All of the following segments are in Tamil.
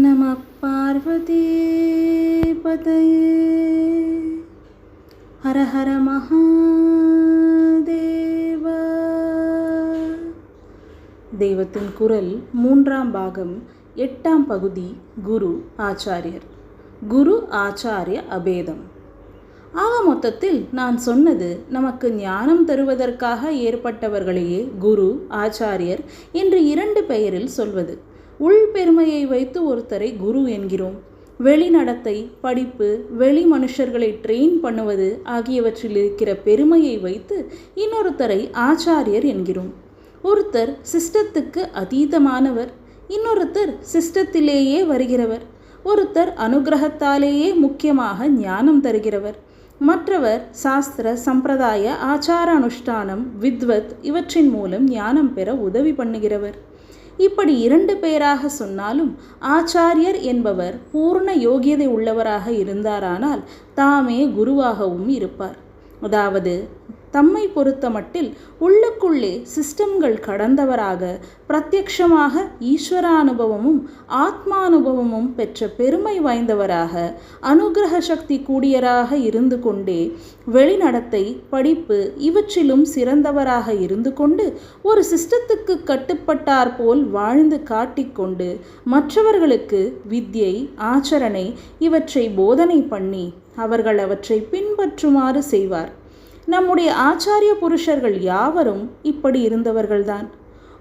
நம பார்வதி பதையே. ஹர ஹர மகாதேவா. தெய்வத்தின் குரல் மூன்றாம் பாகம் எட்டாம் பகுதி குரு ஆச்சாரியர். குரு ஆச்சாரிய அபேதம். ஆக மொத்தத்தில் நான் சொன்னது நமக்கு ஞானம் தருவதற்காக ஏற்பட்டவர்களையே குரு ஆச்சாரியர் என்று இரண்டு பெயரில் சொல்வது. உள் பெருமையை வைத்து ஒருத்தரை குரு என்கிறோம். வெளிநடத்தை படிப்பு வெளி மனுஷர்களை ட்ரெயின் பண்ணுவது ஆகியவற்றில் இருக்கிற பெருமையை வைத்து இன்னொருத்தரை ஆச்சாரியர் என்கிறோம். ஒருத்தர் சிஸ்டத்துக்கு அதீதமானவர் இன்னொருத்தர் சிஸ்டத்திலேயே வருகிறவர். ஒருத்தர் அனுகிரகத்தாலேயே முக்கியமாக ஞானம் தருகிறவர். மற்றவர் சாஸ்திர சம்பிரதாய ஆச்சார அனுஷ்டானம் வித்வத் இவற்றின் மூலம் ஞானம் பெற உதவி பண்ணுகிறவர். இப்படி இரண்டு பெயராக சொன்னாலும் ஆச்சாரியர் என்பவர் பூர்ண யோகியதை உள்ளவராக இருந்தாரானால் தாமே குருவாகவும் இருப்பார். அதாவது தம்மை பொறுத்தமட்டில் உள்ளுக்குள்ளே சிஸ்டம்கள் கடந்தவராக பிரத்யக்ஷமாக ஈஸ்வரானுபவமும் ஆத்மானுபவமும் பெற்ற பெருமை வாய்ந்தவராக அனுகிரக சக்தி கூடியராக இருந்து கொண்டே வெளிநடத்தை படிப்பு இவற்றிலும் சிறந்தவராக இருந்து கொண்டு ஒரு சிஸ்டத்துக்கு கட்டுப்பட்டார் போல் வாழ்ந்து காட்டிக்கொண்டு மற்றவர்களுக்கு வித்யை ஆச்சரணை இவற்றை போதனை பண்ணி அவர்கள் அவற்றை பின்பற்றுமாறு செய்வார். நம்முடைய ஆச்சாரிய புருஷர்கள் யாவரும் இப்படி இருந்தவர்கள்தான்.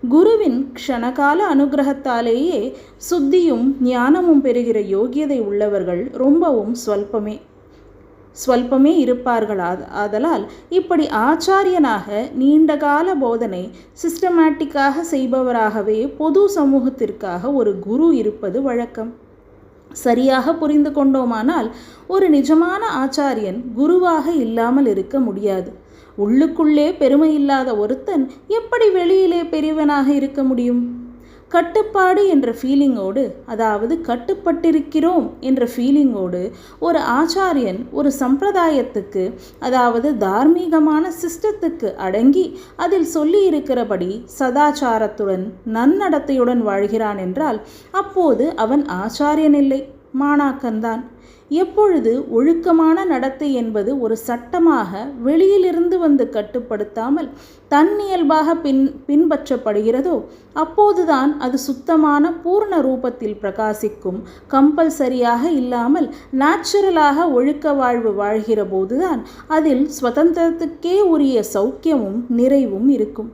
குருவின் க்ஷணகால அனுகிரகத்தாலேயே சுத்தியும் ஞானமும் பெறுகிற யோகியதை உள்ளவர்கள் ரொம்பவும் ஸ்வல்பமே. ஸ்வல்பமே இருப்பார்கள்? ஆதலால் இப்படி ஆச்சாரியனாக நீண்டகால போதனை சிஸ்டமேட்டிக்காக செய்பவராகவே பொது சமூகத்திற்காக ஒரு குரு இருப்பது வழக்கம். சரியாக புரிந்து கொண்டோமானால் ஒரு நிஜமான ஆச்சாரியன் குருவாக இல்லாமல் இருக்க முடியாது. உள்ளுக்குள்ளே பெருமை இல்லாத ஒருத்தன் எப்படி வெளியிலே பெரியவனாக இருக்க முடியும்? கட்டுப்பாடு என்ற ஃபீலிங்கோடு அதாவது கட்டுப்பட்டிருக்கிறோம் என்ற ஃபீலிங்கோடு ஒரு ஆச்சாரியன் ஒரு சம்பிரதாயத்துக்கு அதாவது தார்மீகமான சிஸ்டத்துக்கு அடங்கி அதில் சொல்லி இருக்கிறபடி சதாச்சாரத்துடன் நன்னடத்தையுடன் வாழ்கிறான் என்றால் அப்போது அவன் ஆச்சாரியன் இல்லை மாணாக்கன்தான் எப்பொழுது ஒழுக்கமான நடத்தை என்பது ஒரு சட்டமாக வெளியிலிருந்து வந்து கட்டுப்படுத்தாமல் தன்னியல்பாக பின் பின்பற்றப்படுகிறதோ அப்போதுதான் அது சுத்தமான பூர்ண ரூபத்தில் பிரகாசிக்கும். கம்பல்சரியாக இல்லாமல் நேச்சுரலாக ஒழுக்க வாழ்வு வாழ்கிற போதுதான் அதில் சுதந்திரத்துக்கே உரிய சௌக்கியமும் நிறைவும் இருக்கும்.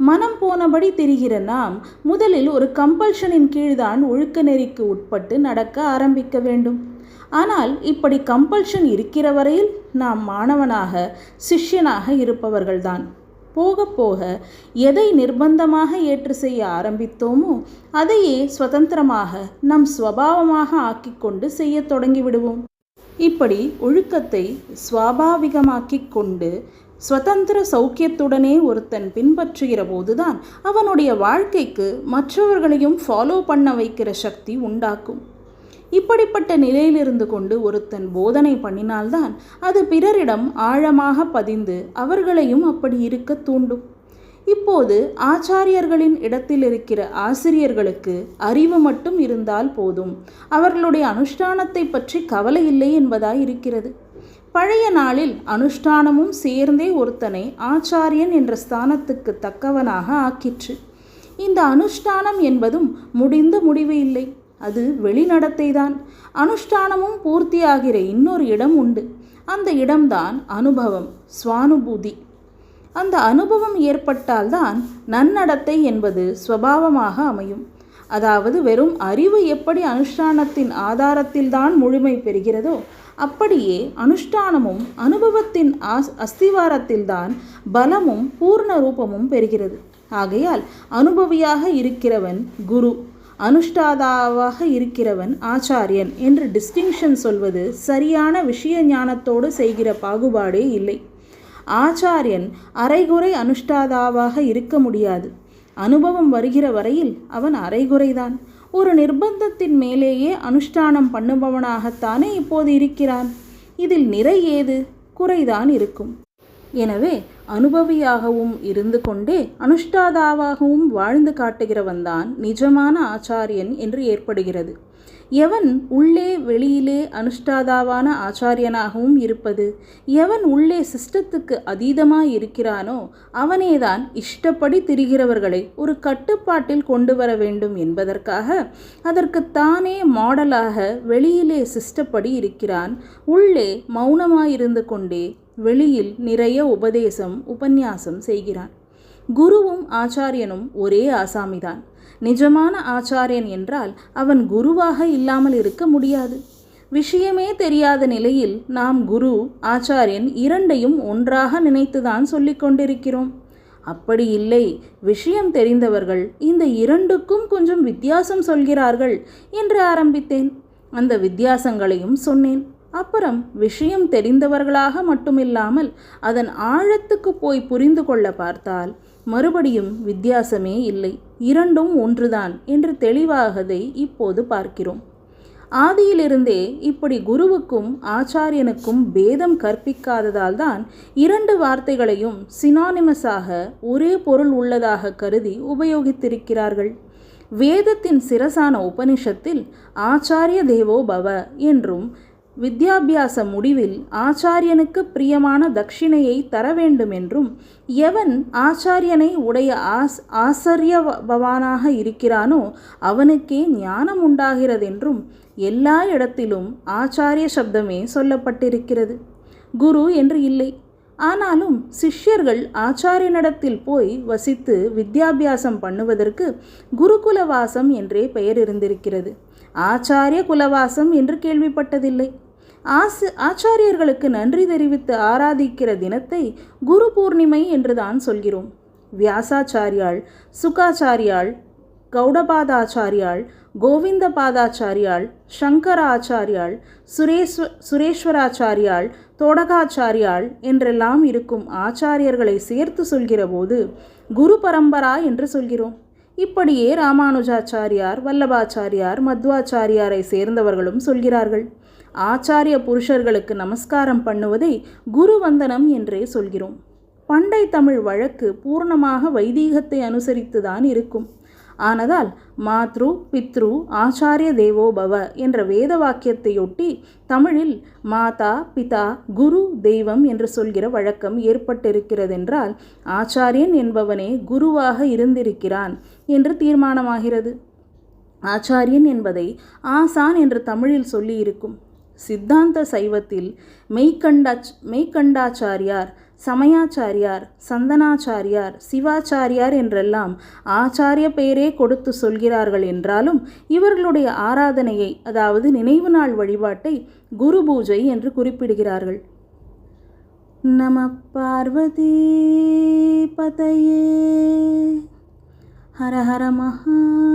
மனம் போனபடி தெரிகிற நாம் முதலில் ஒரு கம்பல்ஷனின் கீழ்தான் ஒழுக்க நெறிக்கு உட்பட்டு நடக்க ஆரம்பிக்க வேண்டும். ஆனால் இப்படி கம்பல்ஷன் இருக்கிற வரையில் நாம் மாணவனாக சிஷ்யனாக இருப்பவர்கள்தான். போக போக எதை நிர்பந்தமாக ஏற்று செய்ய ஆரம்பித்தோமோ அதையே சுதந்திரமாக நம் ஸ்வபாவமாக ஆக்கிக்கொண்டு செய்ய தொடங்கி விடுவோம். இப்படி ஒழுக்கத்தை சுவாபாவிகமாக்கிக் கொண்டு சுதந்திர சௌக்கியத்துடனே ஒருத்தன் பின்பற்றுகிற போதுதான் அவனுடைய வாழ்க்கைக்கு மற்றவர்களையும் ஃபாலோ பண்ண வைக்கிற சக்தி உண்டாக்கும். இப்படிப்பட்ட நிலையிலிருந்து கொண்டு ஒருத்தன் போதனை பண்ணினால்தான் அது பிறரிடம் ஆழமாக பதிந்து அவர்களையும் அப்படி இருக்க தூண்டும். இப்போது ஆச்சாரியர்களின் இடத்தில் இருக்கிற ஆசிரியர்களுக்கு அறிவு மட்டும் இருந்தால் போதும். அவர்களுடைய அனுஷ்டானத்தை பற்றி கவலை இல்லை என்பதாய் இருக்கிறது. பழைய நாளில் அனுஷ்டானமும் சேர்ந்தே ஒருத்தனை ஆச்சாரியன் என்ற ஸ்தானத்துக்கு தக்கவனாக ஆக்கிற்று. இந்த அனுஷ்டானம் என்பதும் முடிந்த முடிவு இல்லை. அது வெளிநடத்தை தான் அனுஷ்டானமும் பூர்த்தியாகிற இன்னொரு இடம் உண்டு. அந்த இடம்தான் அனுபவம் சுவானுபூதி. அந்த அனுபவம் ஏற்பட்டால்தான் நன்னடத்தை என்பது ஸ்வபாவமாக அமையும். அதாவது வெறும் அறிவு எப்படி அனுஷ்டானத்தின் ஆதாரத்தில்தான் முழுமை பெறுகிறதோ அப்படியே அனுஷ்டானமும் அனுபவத்தின் ஆஸ் அஸ்திவாரத்தில்தான் பலமும் பூர்ண ரூபமும் பெறுகிறது. ஆகையால் அனுபவியாக இருக்கிறவன் குரு அனுஷ்டாதாவாக இருக்கிறவன் ஆச்சாரியன் என்று டிஸ்டிங்ஷன் சொல்வது சரியான விஷய ஞானத்தோடு செய்கிற பாகுபாடே இல்லை. ஆச்சாரியன் அரைகுறை அனுஷ்டாதாவாக இருக்க முடியாது. அனுபவம் வருகிற வரையில் அவன் அரைகுறைதான். ஒரு நிர்பந்தத்தின் மேலேயே அனுஷ்டானம் பண்ணுபவனாகத்தானே இப்போது இருக்கிறான். இதில் நிறை ஏது? குறைதான் இருக்கும். எனவே அனுபவியாகவும் இருந்து கொண்டே அனுஷ்டாதாவாகவும் வாழ்ந்து காட்டுகிறவன்தான் நிஜமான ஆச்சாரியன் என்று ஏற்படுகிறது. எவன் உள்ளே வெளியிலே அனுஷ்டாதாவான ஆச்சாரியனாகவும் இருப்பது? எவன் உள்ளே சிஸ்டத்துக்கு அதீதமாய் இருக்கிறானோ அவனேதான் இஷ்டப்படி திரிகிறவர்களை ஒரு கட்டுப்பாட்டில் கொண்டு வர வேண்டும் என்பதற்காக அதற்கு தானே மாடலாக வெளியிலே சிஸ்டப்படி இருக்கிறான். உள்ளே மௌனமாயிருந்து கொண்டே வெளியில் நிறைய உபதேசம் உபன்யாசம் செய்கிறான். குருவும் ஆச்சாரியனும் ஒரே ஆசாமிதான். நிஜமான ஆச்சாரியன் என்றால் அவன் குருவாக இல்லாமல் இருக்க முடியாது. விஷயமே தெரியாத நிலையில் நாம் குரு ஆச்சாரியன் இரண்டையும் ஒன்றாக நினைத்துதான் சொல்லிக் கொண்டிருக்கிறோம். அப்படி இல்லை. விஷயம் தெரிந்தவர்கள் இந்த இரண்டுக்கும் கொஞ்சம் வித்தியாசம் சொல்கிறார்கள் என்று ஆரம்பித்தேன். அந்த வித்தியாசங்களையும் சொன்னேன். அப்புறம் விஷயம் தெரிந்தவர்களாக மட்டுமில்லாமல் அதன் ஆழத்துக்கு போய் புரிந்து கொள்ள பார்த்தால் மறுபடியும் வித்தியாசமே இல்லை. இரண்டும் ஒன்றுதான் என்று தெளிவாகதை இப்போது பார்க்கிறோம். ஆதியிலிருந்தே இப்படி குருவுக்கும் ஆச்சாரியனுக்கும் பேதம் கற்பிக்காததால் தான் இரண்டு வார்த்தைகளையும் சினானிமஸாக ஒரே பொருள் உள்ளதாக கருதி உபயோகித்திருக்கிறார்கள். வேதத்தின் சிரசான உபனிஷத்தில் ஆச்சாரிய தேவோ பவ என்றும் வித்யாபியாச முடிவில் ஆச்சாரியனுக்கு பிரியமான தட்சிணையை தர வேண்டும் என்றும் எவன் ஆச்சாரியனை உடைய ஆஸ் ஆச்சரியபவானாக இருக்கிறானோ அவனுக்கே ஞானம் உண்டாகிறதென்றும் எல்லா இடத்திலும் ஆச்சாரிய சப்தமே சொல்லப்பட்டிருக்கிறது. குரு என்று இல்லை. ஆனாலும் சிஷ்யர்கள் ஆச்சாரியனிடத்தில் போய் வசித்து வித்யாபியாசம் பண்ணுவதற்கு குருகுலவாசம் என்றே பெயர் இருந்திருக்கிறது. ஆச்சாரிய குலவாசம் என்று கேள்விப்பட்டதில்லை. ஆசு ஆச்சாரியர்களுக்கு நன்றி தெரிவித்து ஆராதிக்கிற தினத்தை குரு பூர்ணிமை என்றுதான் சொல்கிறோம். வியாசாச்சாரியாள் சுகாச்சாரியாள் கௌடபாதாச்சாரியாள் கோவிந்த பாதாச்சாரியாள் சங்கர ஆச்சாரியாள் சுரேஸ்வ சுரேஸ்வராச்சாரியாள் தோடகாச்சாரியாள் என்றெல்லாம் இருக்கும் ஆச்சாரியர்களை சேர்த்து சொல்கிற போது குரு பரம்பரா என்று சொல்கிறோம். இப்படியே ராமானுஜாச்சாரியார் வல்லபாச்சாரியார் மத்வாச்சாரியாரை சேர்ந்தவர்களும் சொல்கிறார்கள். ஆச்சாரிய புருஷர்களுக்கு நமஸ்காரம் பண்ணுவதை குரு வந்தனம் என்றே சொல்கிறோம். பண்டை தமிழ் வழக்கு பூர்ணமாக வைதீகத்தை அனுசரித்துதான் இருக்கும். ஆனதால் மாத்ரு பித்ரு ஆச்சாரிய தேவோ பவ என்ற வேத வாக்கியத்தையொட்டி தமிழில் மாதா பிதா குரு தெய்வம் என்று சொல்கிற வழக்கம் ஏற்பட்டிருக்கிறதென்றால் ஆச்சாரியன் என்பவனே குருவாக இருந்திருக்கிறான் என்று தீர்மானமாகிறது. ஆச்சாரியன் என்பதை ஆசான் என்று தமிழில் சொல்லியிருக்கும். சித்தாந்த சைவத்தில் மெய்கண்டாச் மெய்கண்டாச்சாரியார் சமயாச்சாரியார் சந்தனாச்சாரியார் சிவாச்சாரியார் என்றெல்லாம் ஆச்சாரிய பெயரே கொடுத்து சொல்கிறார்கள் என்றாலும் இவர்களுடைய ஆராதனையை அதாவது நினைவு நாள் வழிபாட்டை குரு பூஜை என்று குறிப்பிடுகிறார்கள். நம பார்வதி பதையே. ஹரஹர மகாதேவா.